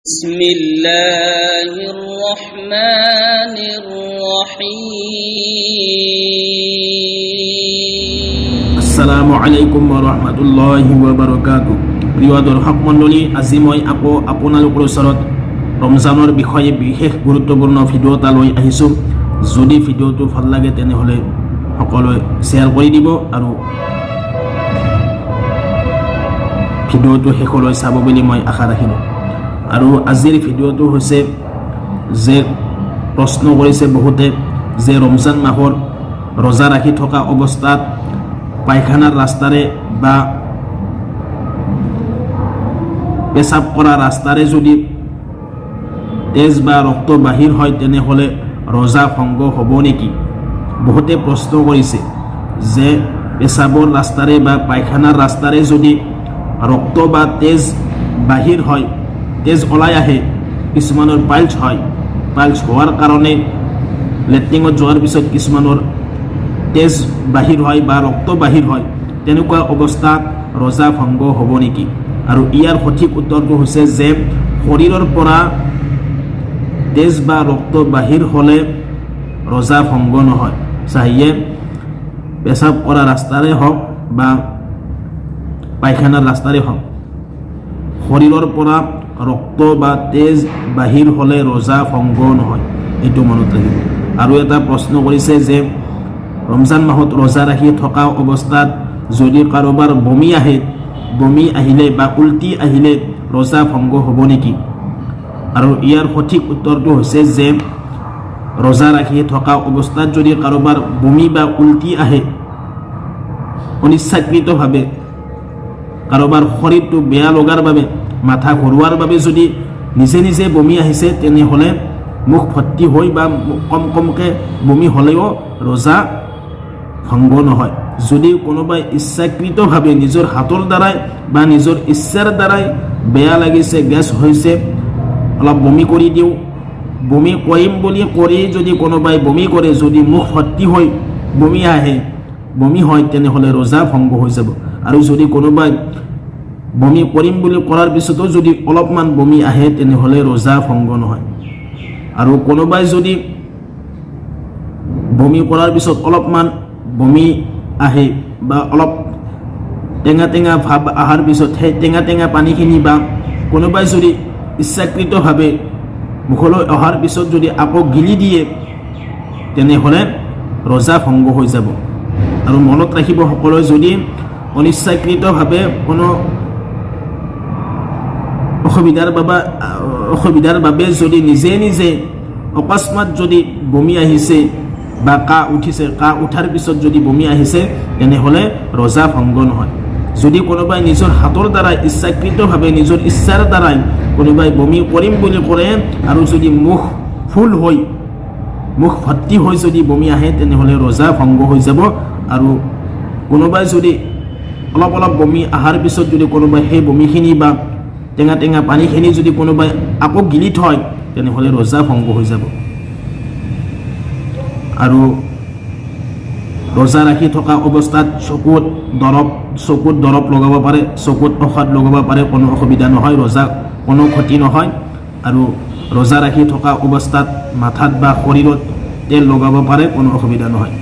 بسم الله الرحمن الرحيم আসসালামু আলাইকুম ৰহমতুল্লাহি বাৰকাতু প্ৰিয় দৰ্শক মণ্ডলী আজি মই আকৌ আপোনালোকৰ ওচৰত ৰমজানৰ বিষয়ে বিশেষ গুৰুত্বপূৰ্ণ ভিডিঅ' এটা লৈ আহিছোঁ যদি ভিডিঅ'টো ভাল লাগে তেনেহ'লে সকলোৱে শ্বেয়াৰ কৰি দিব আৰু ভিডিঅ'টো শেষলৈ চাব বুলি মই আশা ৰাখিলোঁ আৰু আজিৰ ভিডিঅ'টো হৈছে যে প্ৰশ্ন কৰিছে বহুতে যে ৰমজান মাহৰ ৰোজা ৰাখি থকা অৱস্থাত পায়খানাৰ ৰাস্তাৰে বা পেচাব কৰা ৰাস্তাৰে যদি তেজ বা ৰক্ত বাহিৰ হয় তেনেহ'লে ৰোজা ভংগ হ'ব নেকি? বহুতে প্ৰশ্ন কৰিছে যে পেচাবৰ ৰাস্তাৰে বা পায়খানাৰ ৰাস্তাৰে যদি ৰক্ত বা তেজ বাহিৰ হয় তেজ ওলাই আহে, কিছুমানৰ পাইলছ হয়। পাইলছ হোৱাৰ কাৰণে লেট্ৰিঙত যোৱাৰ পিছত কিছুমানৰ তেজ বাহিৰ হয় বা ৰক্ত বাহিৰ হয়। তেনেকুৱা অৱস্থাত ৰজা ভংগ হ'ব নেকি? আৰু ইয়াৰ সঠিক উত্তৰটো হৈছে যে শৰীৰৰ পৰা তেজ বা ৰক্ত বাহিৰ হ'লে ৰজা ভংগ নহয়। চাহিয়ে পেচাব কৰা ৰাস্তাৰে হওক বা পায়খানাৰ ৰাস্তাৰে হওক, শৰীৰৰ পৰা ৰক্ত বা তেজ বাহিৰ হ'লে ৰজা ভংগ নহয়। এইটো মনত ৰাখিব। আৰু এটা প্ৰশ্ন কৰিছে যে ৰমজান মাহত ৰোজা ৰাখি থকা অৱস্থাত যদি কাৰোবাৰ বমি আহে বমি আহিলে বা উল্টি আহিলে ৰোজা ভংগ হ'ব নেকি? আৰু ইয়াৰ সঠিক উত্তৰটো হৈছে যে ৰোজা ৰাখি থকা অৱস্থাত যদি কাৰোবাৰ বমি বা উল্টি আহে অনিচ্ছাকৃতভাৱে কাৰোবাৰ শৰীৰটো বেয়া লগাৰ বাবে মাথা ঘূৰোৱাৰ বাবে যদি নিজে নিজে বমি আহিছে তেনেহ'লে মুখ ভৰ্তি হৈ বা কম কমকৈ বমি হ'লেও ৰোজা ভংগ নহয়। যদি কোনোবাই ইচ্ছাকৃতভাৱে নিজৰ হাতৰ দ্বাৰাই বা নিজৰ ইচ্ছাৰ দ্বাৰাই বেয়া লাগিছে গেছ হৈছে অলপ বমি কৰি দিওঁ। বমি কৰিম বুলি কৰি যদি কোনোবাই বমি কৰে যদি মুখ ভৰ্তি হৈ বমি আহে বমি হয় তেনেহ'লে ৰোজা ভংগ হৈ যাব। আৰু যদি কোনোবাই বমি কৰিম বুলি কৰাৰ পিছতো যদি অলপমান বমি আহে তেনেহ'লে ৰোজা ভংগ নহয়। আৰু কোনোবাই যদি বমি কৰাৰ পিছত অলপমান বমি আহে বা অলপ টেঙা টেঙা ভাৱ অহাৰ পিছত সেই টেঙা টেঙা পানীখিনি বা কোনোবাই যদি ইচ্ছাকৃতভাৱে মুখলৈ অহাৰ পিছত যদি আকৌ গিলি দিয়ে তেনেহ'লে ৰজা ভংগ হৈ যাব। আৰু মনত ৰাখিব সকলোৱে যদি অনিচ্ছাকৃতভাৱে কোনো অসুবিধাৰ বাবে অসুবিধাৰ বাবে যদি নিজে নিজে অকস্মাত যদি বমি আহিছে বা কাহ উঠিছে কাহ উঠাৰ পিছত যদি বমি আহিছে তেনেহ'লে ৰজা ভংগ নহয়। যদি কোনোবাই নিজৰ হাতৰ দ্বাৰাই ইচ্ছাকৃতভাৱে নিজৰ ইচ্ছাৰ দ্বাৰাই কোনোবাই বমি কৰিম বুলি কৰে আৰু যদি মুখ ফুল হৈ মুখ ভৰ্তি হৈ যদি বমি আহে তেনেহ'লে ৰজা ভংগ হৈ যাব আৰু কোনোবাই যদি অলপ অলপ বমি অহাৰ পিছত যদি কোনোবাই সেই বমিখিনি বা টেঙা টেঙা পানীখিনি যদি কোনোবাই আকৌ গিলি থয় তেনেহ'লে ৰজা ভংগ হৈ যাব। আৰু ৰোজা ৰাখি থকা অৱস্থাত চকুত দৰৱ চকুত দৰৱ লগাব পাৰে চকুত ঔষধ লগাব পাৰে কোনো অসুবিধা নহয় ৰোজা কোনো ক্ষতি নহয়। আৰু ৰোজা ৰাখি থকা অৱস্থাত মাথাত বা শৰীৰত তেল লগাব পাৰে কোনো অসুবিধা নহয়।